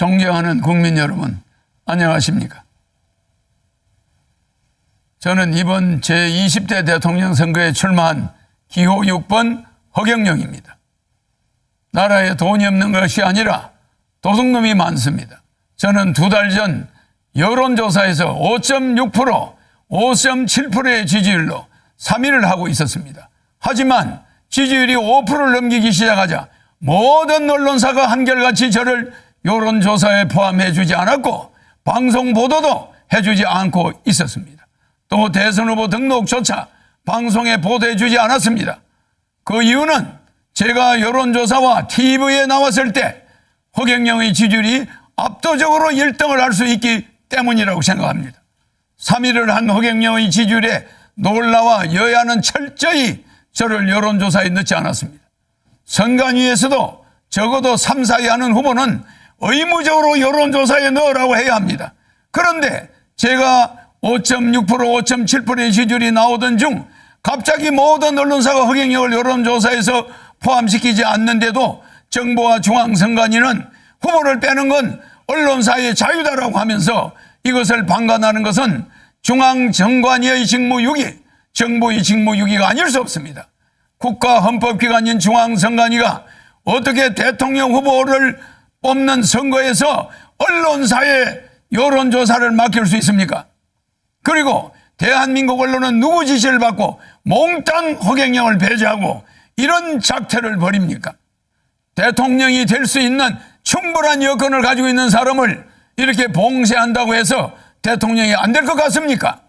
존경하는 국민 여러분, 안녕하십니까? 저는 이번 제20대 대통령 선거에 출마한 기호 6번 허경영입니다. 나라에 돈이 없는 것이 아니라 도둑놈이 많습니다. 저는 두 달 전 여론조사에서 5.6%, 5.7%의 지지율로 3위를 하고 있었습니다. 하지만 지지율이 5%를 넘기기 시작하자 모든 언론사가 한결같이 저를 여론조사에 포함해 주지 않았고 방송 보도도 해주지 않고 있었습니다. 또 대선 후보 등록조차 방송에 보도해 주지 않았습니다. 그 이유는 제가 여론조사와 TV에 나왔을 때 허경영의 지지율이 압도적으로 1등을 할 수 있기 때문이라고 생각합니다. 3위를 한 허경영의 지지율에 놀라와 여야는 철저히 저를 여론조사에 넣지 않았습니다. 선관위에서도 적어도 3, 4위 하는 후보는 의무적으로 여론조사에 넣으라고 해야 합니다. 그런데 제가 5.6% 5.7%의 지지율이 나오던 중 갑자기 모든 언론사가 허경영을 여론조사에서 포함시키지 않는데도 정부와 중앙선관위는 후보를 빼는 건 언론사의 자유다라고 하면서 이것을 방관하는 것은 중앙정관위의 직무유기, 정부의 직무유기가 아닐 수 없습니다. 국가헌법기관인 중앙선관위가 어떻게 대통령 후보를 뽑는 선거에서 언론사에 여론조사를 맡길 수 있습니까? 그리고 대한민국 언론은 누구 지시를 받고 몽땅 허경영을 배제하고 이런 작태를 벌입니까? 대통령이 될 수 있는 충분한 여건을 가지고 있는 사람을 이렇게 봉쇄한다고 해서 대통령이 안 될 것 같습니까?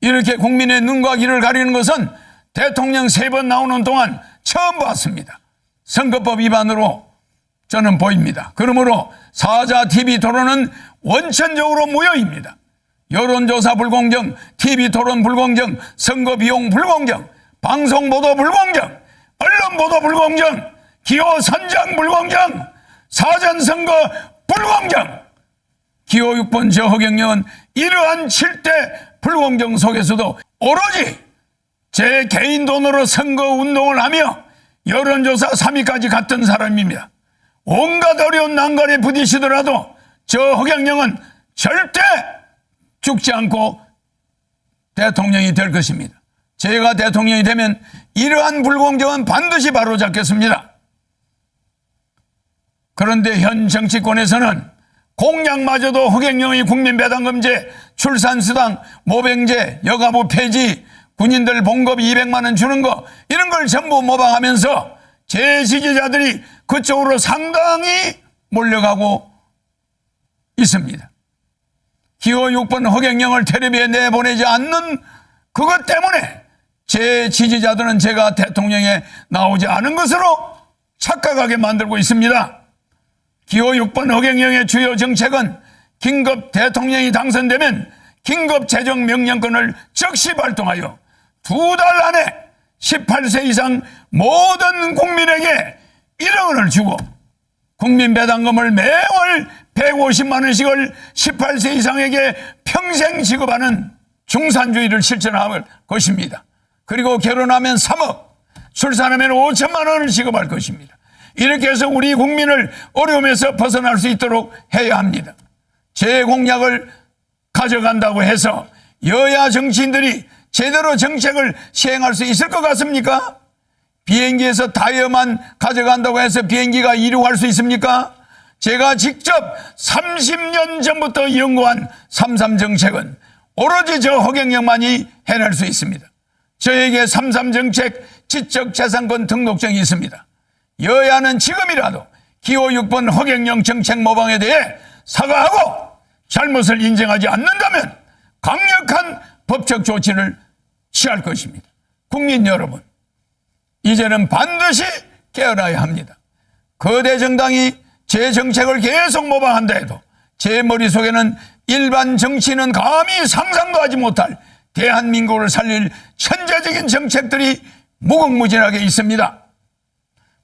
이렇게 국민의 눈과 귀를 가리는 것은 대통령 세 번 나오는 동안 처음 봤습니다. 선거법 위반으로 저는 보입니다. 그러므로 사자 TV 토론은 원천적으로 무효입니다. 여론조사 불공정, TV 토론 불공정, 선거 비용 불공정, 방송 보도 불공정, 언론 보도 불공정, 기호 선정 불공정, 사전 선거 불공정. 기호 6번 저 허경영은 이러한 7대 불공정 속에서도 오로지 제 개인 돈으로 선거 운동을 하며 여론조사 3위까지 갔던 사람입니다. 온갖 어려운 난관에 부딪히더라도 저 허경영은 절대 죽지 않고 대통령이 될 것입니다. 제가 대통령이 되면 이러한 불공정은 반드시 바로잡겠습니다. 그런데 현 정치권에서는 공약마저도 허경영의 국민배당금제, 출산수당, 모병제, 여가부 폐지, 군인들 봉급 200만 원 주는 거 이런 걸 전부 모방하면서 제 지지자들이 그쪽으로 상당히 몰려가고 있습니다. 기호 6번 허경영을 텔레비에 내보내지 않는 그것 때문에 제 지지자들은 제가 대통령에 나오지 않은 것으로 착각하게 만들고 있습니다. 기호 6번 허경영의 주요 정책은 긴급 대통령이 당선되면 긴급 재정 명령권을 즉시 발동하여 두 달 안에 18세 이상 모든 국민에게 1억 원을 주고 국민 배당금을 매월 150만 원씩을 18세 이상에게 평생 지급하는 중산주의를 실천할 것입니다. 그리고 결혼하면 3억, 출산하면 5천만 원을 지급할 것입니다. 이렇게 해서 우리 국민을 어려움에서 벗어날 수 있도록 해야 합니다. 제 공약을 가져간다고 해서 여야 정치인들이 제대로 정책을 시행할 수 있을 것 같습니까? 비행기에서 타이어만 가져간다고 해서 비행기가 이륙할 수 있습니까? 제가 직접 30년 전부터 연구한 삼삼 정책은 오로지 저 허경영만이 해낼 수 있습니다. 저에게 삼삼 정책 지적재산권 등록증이 있습니다. 여야는 지금이라도 기호 6번 허경영 정책 모방에 대해 사과하고 잘못을 인정하지 않는다면 강력한 법적 조치를 취할 것입니다. 국민 여러분, 이제는 반드시 깨어나야 합니다. 거대 정당이 제 정책을 계속 모방한다 해도 제 머릿속에는 일반 정치인은 감히 상상도 하지 못할 대한민국을 살릴 천재적인 정책들이 무궁무진하게 있습니다.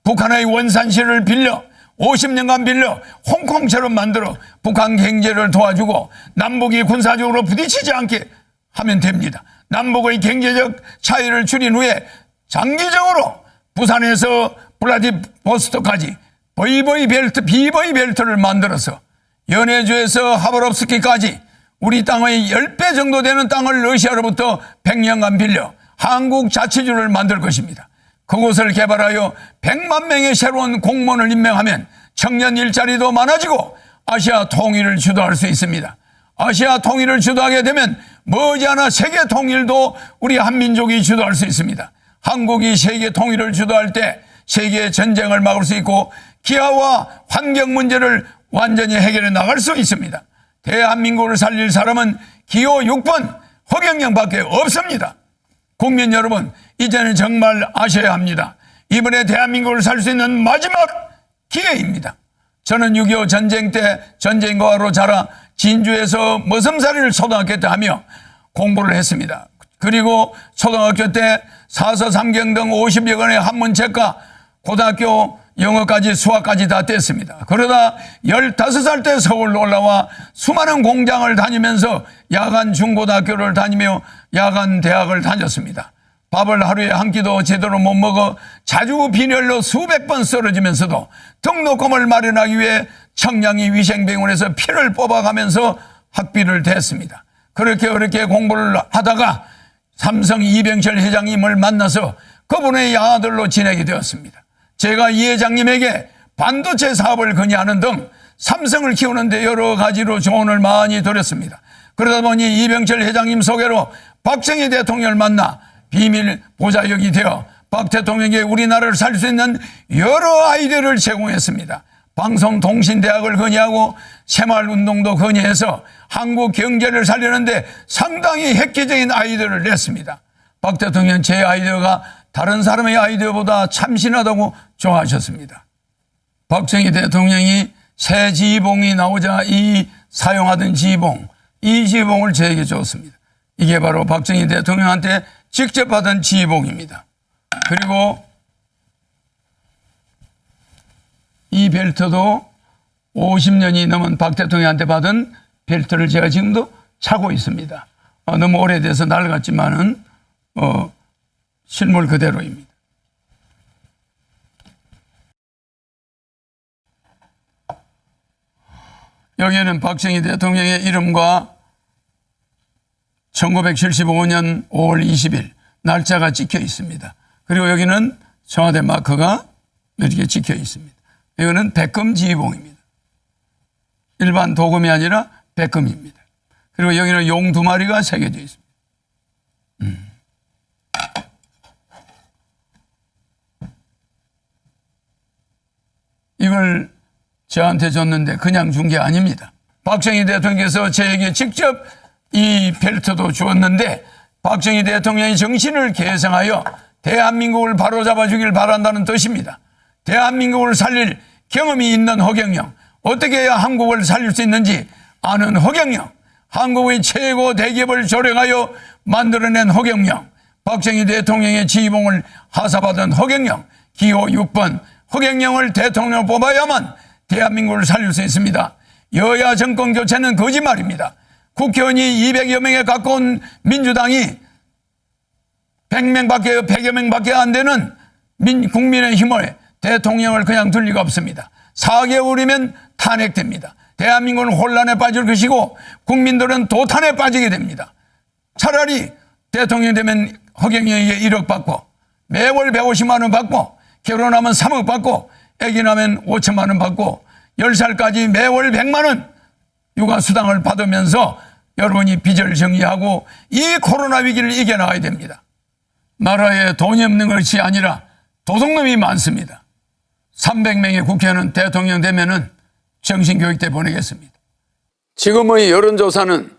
북한의 원산시를 빌려 50년간 빌려 홍콩처럼 만들어 북한 경제를 도와주고 남북이 군사적으로 부딪히지 않게 하면 됩니다. 남북의 경제적 차이를 줄인 후에 장기적으로 부산에서 블라디보스토크까지 버이버이 벨트, 비버이 벨트를 만들어서 연해주에서 하버럽스키까지 우리 땅의 10배 정도 되는 땅을 러시아로부터 100년간 빌려 한국 자치주를 만들 것입니다. 그곳을 개발하여 100만 명의 새로운 공무원을 임명하면 청년 일자리도 많아지고 아시아 통일을 주도할 수 있습니다. 아시아 통일을 주도하게 되면 머지않아 세계 통일도 우리 한민족이 주도할 수 있습니다. 한국이 세계 통일을 주도할 때 세계 전쟁을 막을 수 있고 기아와 환경 문제를 완전히 해결해 나갈 수 있습니다. 대한민국을 살릴 사람은 기호 6번 허경영밖에 없습니다. 국민 여러분, 이제는 정말 아셔야 합니다. 이번에 대한민국을 살 수 있는 마지막 기회입니다. 저는 6.25 전쟁 때 전쟁과로 자라 진주에서 머슴살이를 초등학교 때 하며 공부를 했습니다. 그리고 초등학교 때 사서 삼경 등 50여 권의 한문책과 고등학교 영어까지 수학까지 다 뗐습니다. 그러다 15살 때 서울로 올라와 수많은 공장을 다니면서 야간 중고등학교를 다니며 야간 대학을 다녔습니다. 밥을 하루에 한 끼도 제대로 못 먹어 자주 빈혈로 수백 번 쓰러지면서도 등록금을 마련하기 위해 청량리 위생병원에서 피를 뽑아가면서 학비를 댔습니다. 그렇게 그렇게 공부를 하다가 삼성 이병철 회장님을 만나서 그분의 아들로 지내게 되었습니다. 제가 이 회장님에게 반도체 사업을 건의하는 등 삼성을 키우는데 여러 가지로 조언을 많이 드렸습니다. 그러다 보니 이병철 회장님 소개로 박정희 대통령을 만나 비밀 보좌역이 되어 박 대통령에게 우리나라를 살 수 있는 여러 아이디어를 제공했습니다. 방송통신대학을 건의하고 새마을운동도 건의해서 한국 경제를 살리는데 상당히 획기적인 아이디어를 냈습니다. 박 대통령 제 아이디어가 다른 사람의 아이디어보다 참신하다고 좋아하셨습니다. 박정희 대통령이 새 지휘봉이 나오자 이 사용하던 지휘봉, 이 지휘봉을 저에게 줬습니다. 이게 바로 박정희 대통령한테 직접 받은 지휘봉입니다. 그리고 이 벨트도 50년이 넘은 박 대통령한테 받은 벨트를 제가 지금도 차고 있습니다. 어, 너무 오래돼서 낡았지만은 어, 실물 그대로입니다. 여기에는 박정희 대통령의 이름과 1975년 5월 20일 날짜가 찍혀 있습니다. 그리고 여기는 청와대 마크가 이렇게 찍혀 있습니다. 이거는 백금 지휘봉입니다. 일반 도금이 아니라 백금입니다. 그리고 여기는 용 두 마리가 새겨져 있습니다. 음. 이걸 저한테 줬는데 그냥 준 게 아닙니다. 박정희 대통령께서 저에게 직접 이 벨트도 주었는데 박정희 대통령의 정신을 계승하여 대한민국을 바로잡아 주길 바란다는 뜻입니다. 대한민국을 살릴 경험이 있는 허경영, 어떻게 해야 한국을 살릴 수 있는지 아는 허경영, 한국의 최고 대기업을 조령하여 만들어낸 허경영, 박정희 대통령의 지휘봉을 하사받은 허경영, 기호 6번 허경영을 대통령 뽑아야만 대한민국을 살릴 수 있습니다. 여야 정권 교체는 거짓말입니다. 국회의원이 200여 명에 가까운 민주당이 100명밖에 100여 명밖에 안 되는 민, 국민의 힘을 대통령을 그냥 둘 리가 없습니다. 4개월이면 탄핵됩니다. 대한민국은 혼란에 빠질 것이고 국민들은 도탄에 빠지게 됩니다. 차라리 대통령 되면 허경영에게 1억 받고 매월 150만 원 받고 결혼하면 3억 받고 아기 나면 5천만 원 받고 10살까지 매월 100만 원 육아 수당을 받으면서 여러분이 빚을 정리하고 이 코로나 위기를 이겨나가야 됩니다. 나라에 돈이 없는 것이 아니라 도둑놈이 많습니다. 300명의 국회의원은 대통령 되면은 정신교육대 보내겠습니다. 지금의 여론조사는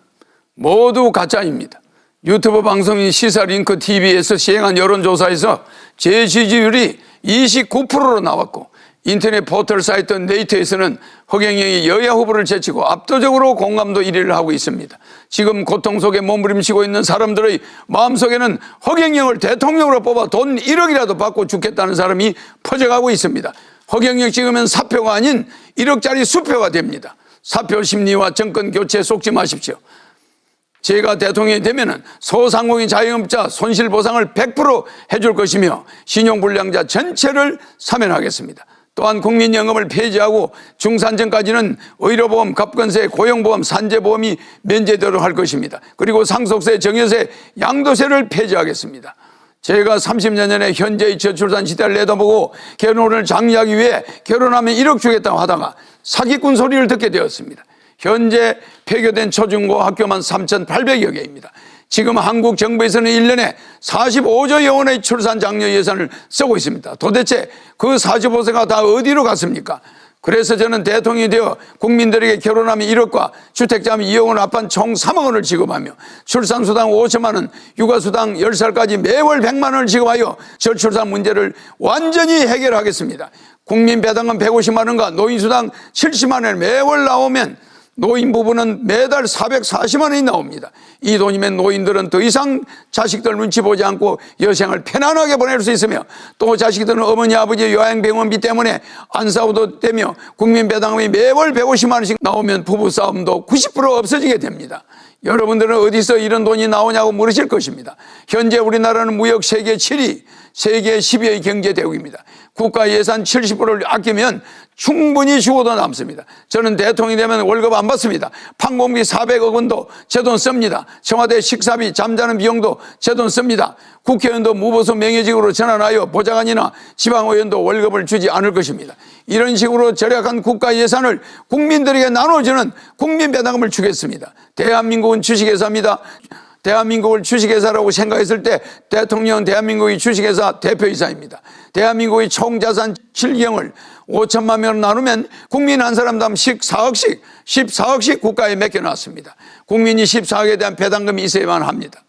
모두 가짜입니다. 유튜브 방송인 시사링크 TV에서 시행한 여론조사에서 제 지지율이 29%로 나왔고 인터넷 포털 사이트 네이트에서는 허경영이 여야 후보를 제치고 압도적으로 공감도 1위를 하고 있습니다. 지금 고통 속에 몸부림치고 있는 사람들의 마음속에는 허경영을 대통령으로 뽑아 돈 1억이라도 받고 죽겠다는 사람이 퍼져가고 있습니다. 허경영 찍으면 사표가 아닌 1억짜리 수표가 됩니다. 사표 심리와 정권 교체 속지 마십시오. 제가 대통령이 되면은 소상공인 자영업자 손실 보상을 100% 해줄 것이며 신용불량자 전체를 사면하겠습니다. 또한 국민연금을 폐지하고 중산층까지는 의료보험, 갑건세, 고용보험, 산재보험이 면제되도록 할 것입니다. 그리고 상속세, 정여세, 양도세를 폐지하겠습니다. 제가 30년 전에 현재의 저출산 시대를 내다보고 결혼을 장려하기 위해 결혼하면 1억 주겠다고 하다가 사기꾼 소리를 듣게 되었습니다. 현재 폐교된 초중고 학교만 3,800여 개입니다. 지금 한국 정부에서는 1년에 45조 원의 출산 장려 예산을 쓰고 있습니다. 도대체 그 45세가 다 어디로 갔습니까? 그래서 저는 대통령이 되어 국민들에게 결혼하면 1억과 주택자면 2억 원 합한 총 3억 원을 지급하며 출산수당 5천만 원, 육아수당 10살까지 매월 100만 원을 지급하여 저출산 문제를 완전히 해결하겠습니다. 국민 배당금 150만 원과 노인수당 70만 원을 매월 나오면 노인 부부는 매달 440만 원이 나옵니다. 이 돈이면 노인들은 더 이상 자식들 눈치 보지 않고 여생을 편안하게 보낼 수 있으며 또 자식들은 어머니 아버지 요양병원비 때문에 안 싸워도 되며 국민 배당금이 매월 150만 원씩 나오면 부부 싸움도 90% 없어지게 됩니다. 여러분들은 어디서 이런 돈이 나오냐고 물으실 것입니다. 현재 우리나라는 무역 세계 7위, 세계 10위의 경제 대국입니다. 국가 예산 70%를 아끼면 충분히 죽어도 남습니다. 저는 대통령이 되면 월급 안 받습니다. 판공비 400억 원도 제 돈 씁니다. 청와대 식사비, 잠자는 비용도 제 돈 씁니다. 국회의원도 무보수 명예직으로 전환하여 보좌관이나 지방의원도 월급을 주지 않을 것입니다. 이런 식으로 절약한 국가 예산을 국민들에게 나눠주는 국민 배당금을 주겠습니다. 대한민국은 주식회사입니다. 대한민국을 주식회사라고 생각했을 때 대통령은 대한민국의 주식회사 대표이사입니다. 대한민국의 총자산 7경을 5천만 명 나누면 국민 한 사람당 14억씩, 14억씩 국가에 맡겨놨습니다. 국민이 14억에 대한 배당금이 있어야만 합니다.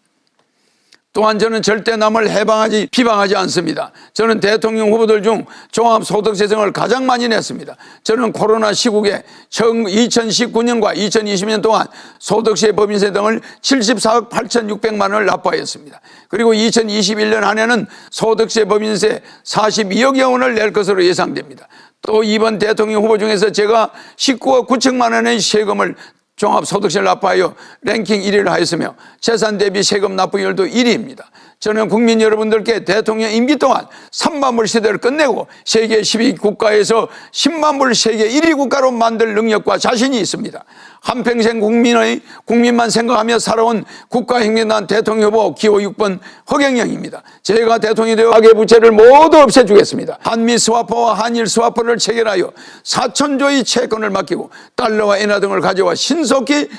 또한 저는 절대 남을 해방하지 비방하지 않습니다. 저는 대통령 후보들 중 종합소득세정을 가장 많이 냈습니다. 저는 코로나 시국에 2019년과 2020년 동안 소득세, 법인세 등을 74억 8,600만 원을 납부하였습니다. 그리고 2021년 한 해는 소득세, 법인세 42억여 원을 낼 것으로 예상됩니다. 또 이번 대통령 후보 중에서 제가 19억 9천만 원의 세금을 종합소득세를 납부하여 랭킹 1위를 하였으며 재산 대비 세금 납부율도 1위입니다. 저는 국민 여러분들께 대통령 임기 동안 3만 불 시대를 끝내고 세계 10위 국가에서 10만 불 세계 1위 국가로 만들 능력과 자신이 있습니다. 한평생 국민의 국민만 생각하며 살아온 국가행정단 대통령 후보 기호 6번 허경영입니다. 제가 대통령이 되어 가계 부채를 모두 없애주겠습니다. 한미 스와퍼와 한일 스와퍼를 체결하여 4천조의 채권을 맡기고 달러와 엔화 등을 가져와 신속히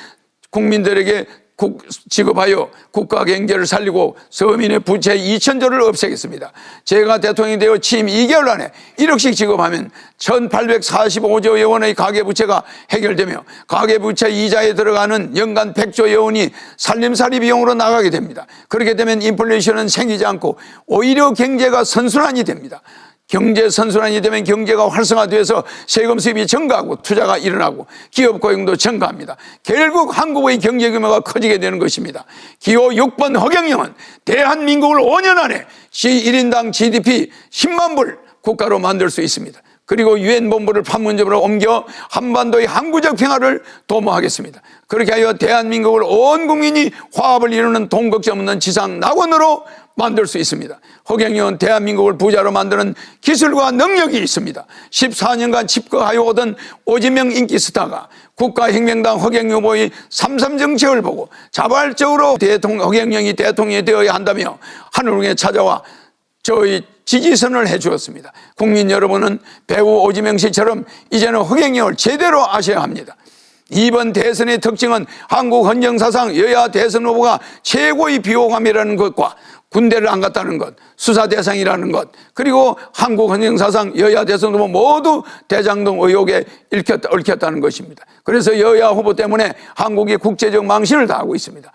국민들에게 국, 지급하여 국가 경제를 살리고 서민의 부채 2천조를 없애겠습니다. 제가 대통령이 되어 취임 2개월 안에 1억씩 지급하면 1845조 원의 가계부채가 해결되며 가계부채 이자에 들어가는 연간 100조 원이 살림살이 비용으로 나가게 됩니다. 그렇게 되면 인플레이션은 생기지 않고 오히려 경제가 선순환이 됩니다. 경제 선순환이 되면 경제가 활성화돼서 세금 수입이 증가하고 투자가 일어나고 기업 고용도 증가합니다. 결국 한국의 경제 규모가 커지게 되는 것입니다. 기호 6번 허경영은 대한민국을 5년 안에 시 1인당 GDP 10만 불 국가로 만들 수 있습니다. 그리고 유엔 본부를 판문점으로 옮겨 한반도의 항구적 평화를 도모하겠습니다. 그렇게 하여 대한민국을 온 국민이 화합을 이루는 돈 걱정 없는 지상 낙원으로 만들 수 있습니다. 허경영은 대한민국을 부자로 만드는 기술과 능력이 있습니다. 14년간 집거하여 오던 오지명 인기 스타가 국가혁명당 허경영 후보의 삼삼 정책을 보고 자발적으로 대통령, 허경영이 대통령이 되어야 한다며 하늘궁에 찾아와 저희 지지선을 해 주었습니다. 국민 여러분은 배우 오지명 씨처럼 이제는 허경영을 제대로 아셔야 합니다. 이번 대선의 특징은 한국 헌정사상 여야 대선 후보가 최고의 비호감이라는 것과 군대를 안 갔다는 것, 수사 대상이라는 것, 그리고 한국 헌정사상 여야 대선 후보 모두 대장동 의혹에 얽혔다, 얽혔다는 것입니다. 그래서 여야 후보 때문에 한국이 국제적 망신을 당하고 있습니다.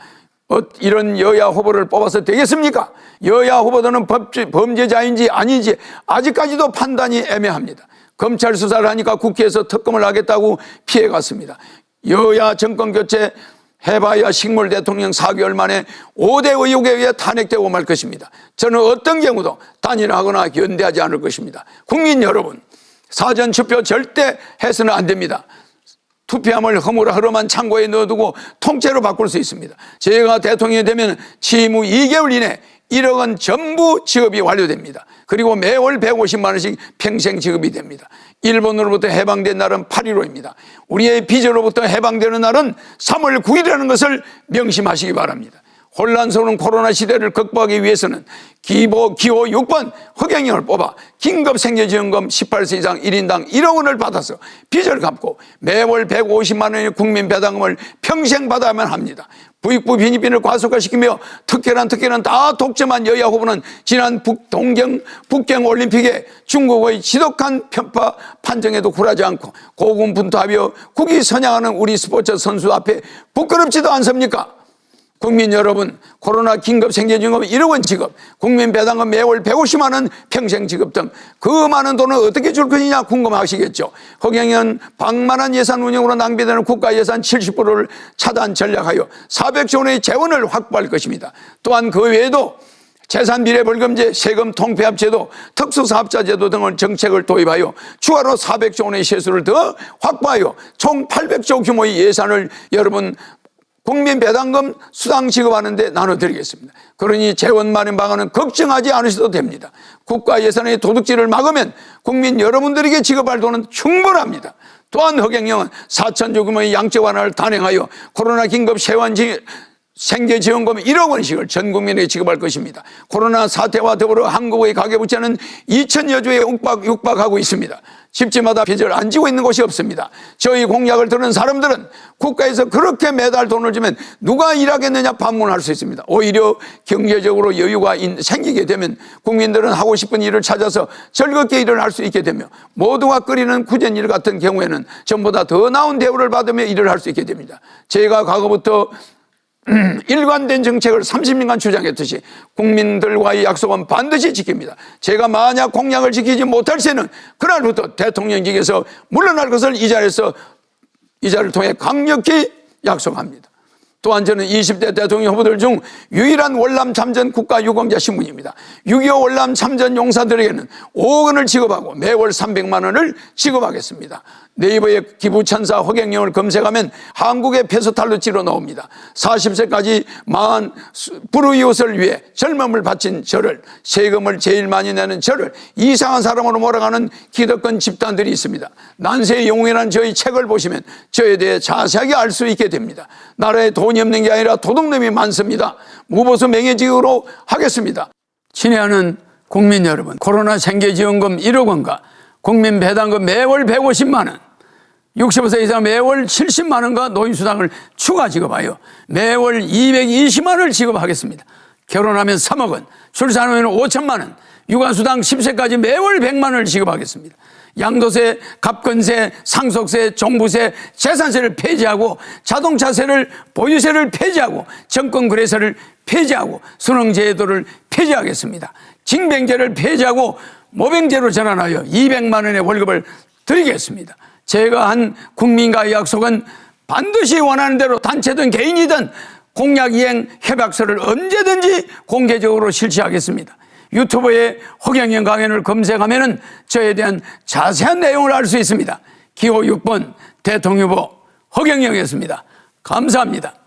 어, 이런 여야 후보를 뽑아서 되겠습니까? 여야 후보들은 법제, 범죄자인지 아닌지 아직까지도 판단이 애매합니다. 검찰 수사를 하니까 국회에서 특검을 하겠다고 피해갔습니다. 여야 정권 교체 해봐야 식물 대통령 4개월 만에 5대 의혹에 의해 탄핵되고 말 것입니다. 저는 어떤 경우도 단일하거나 연대하지 않을 것입니다. 국민 여러분, 사전 투표 절대 해서는 안 됩니다. 투표함을 허물허름한 창고에 넣어두고 통째로 바꿀 수 있습니다. 제가 대통령이 되면 취임 후 2개월 이내 1억 원 전부 지급이 완료됩니다. 그리고 매월 150만 원씩 평생 지급이 됩니다. 일본으로부터 해방된 날은 8.15입니다. 우리의 빚으로부터 해방되는 날은 3월 9일이라는 것을 명심하시기 바랍니다. 혼란스러운 코로나 시대를 극복하기 위해서는 기보, 기호 6번 허경영을 뽑아 긴급생계지원금 18세 이상 1인당 1억 원을 받아서 빚을 갚고 매월 150만 원의 국민 배당금을 평생 받아야만 합니다. 부익부 빈입빈을 과속화시키며 특혜란 특혜는 다 독점한 여야 후보는 지난 북 동경 북경 올림픽에 중국의 지독한 편파 판정에도 굴하지 않고 고군분투하며 국위 선양하는 우리 스포츠 선수 앞에 부끄럽지도 않습니까? 국민 여러분, 코로나 긴급 생계지원금 1억 원 지급, 국민 배당금 매월 150만 원 평생 지급 등 그 많은 돈을 어떻게 줄 것이냐 궁금하시겠죠. 허경영 방만한 예산 운영으로 낭비되는 국가 예산 70%를 차단 전략하여 400조 원의 재원을 확보할 것입니다. 또한 그 외에도 재산 비례 벌금제, 세금 통폐합 제도, 특수사업자 제도 등을 정책을 도입하여 추가로 400조 원의 세수를 더 확보하여 총 800조 규모의 예산을 여러분 국민 배당금 수당 지급하는데 나눠드리겠습니다. 그러니 재원 마련 방안은 걱정하지 않으셔도 됩니다. 국가 예산의 도둑질을 막으면 국민 여러분들에게 지급할 돈은 충분합니다. 또한 허경영은 4천조 규모의 양적 완화를 단행하여 코로나 긴급 세원지 생계지원금 1억 원씩을 전 국민에게 지급할 것입니다. 코로나 사태와 더불어 한국의 가계부채는 2천여 조에 육박, 육박하고 있습니다. 집집마다 빚을 안 지고 있는 곳이 없습니다. 저희 공약을 들은 사람들은 국가에서 그렇게 매달 돈을 주면 누가 일하겠느냐 반문할 수 있습니다. 오히려 경제적으로 여유가 인- 생기게 되면 국민들은 하고 싶은 일을 찾아서 즐겁게 일을 할 수 있게 되며 모두가 끓이는 구전 일 같은 경우에는 전보다 더 나은 대우를 받으며 일을 할 수 있게 됩니다. 제가 과거부터 일관된 정책을 30년간 주장했듯이 국민들과의 약속은 반드시 지킵니다. 제가 만약 공약을 지키지 못할 때는 그날부터 대통령직에서 물러날 것을 이 자리에서 이 자리를 통해 강력히 약속합니다. 또한 저는 20대 대통령 후보들 중 유일한 월남 참전 국가 유공자 신분입니다. 6.25 월남 참전 용사들에게는 5억 원을 지급하고 매월 300만 원을 지급하겠습니다. 네이버에 기부천사 허경영을 검색하면 한국의 페소탈로 찌러 나옵니다. 40세까지 망한 수- 불우이웃을 위해 젊음을 바친 저를 세금을 제일 많이 내는 저를 이상한 사람으로 몰아가는 기득권 집단들이 있습니다. 난세의 영웅이라는 저의 책을 보시면 저에 대해 자세하게 알 수 있게 됩니다. 나라에 돈이 없는 게 아니라 도둑놈이 많습니다. 무보수 명예직으로 하겠습니다. 친애하는 국민 여러분, 코로나 생계지원금 1억 원과 국민 배당금 매월 150만 원, 65세 이상 매월 70만 원과 노인수당을 추가 지급하여 매월 220만 원을 지급하겠습니다. 결혼하면 3억 원, 출산 후에는 5천만 원, 육아수당 10세까지 매월 100만 원을 지급하겠습니다. 양도세, 갑건세, 상속세, 종부세, 재산세를 폐지하고 자동차세를 보유세를 폐지하고 정권거래세를 폐지하고 수능제도를 폐지하겠습니다. 징병제를 폐지하고 모병제로 전환하여 200만 원의 월급을 드리겠습니다. 제가 한 국민과의 약속은 반드시 원하는 대로 단체든 개인이든 공약 이행 협약서를 언제든지 공개적으로 실시하겠습니다. 유튜브에 허경영 강연을 검색하면 저에 대한 자세한 내용을 알 수 있습니다. 기호 6번 대통령 후보 허경영이었습니다. 감사합니다.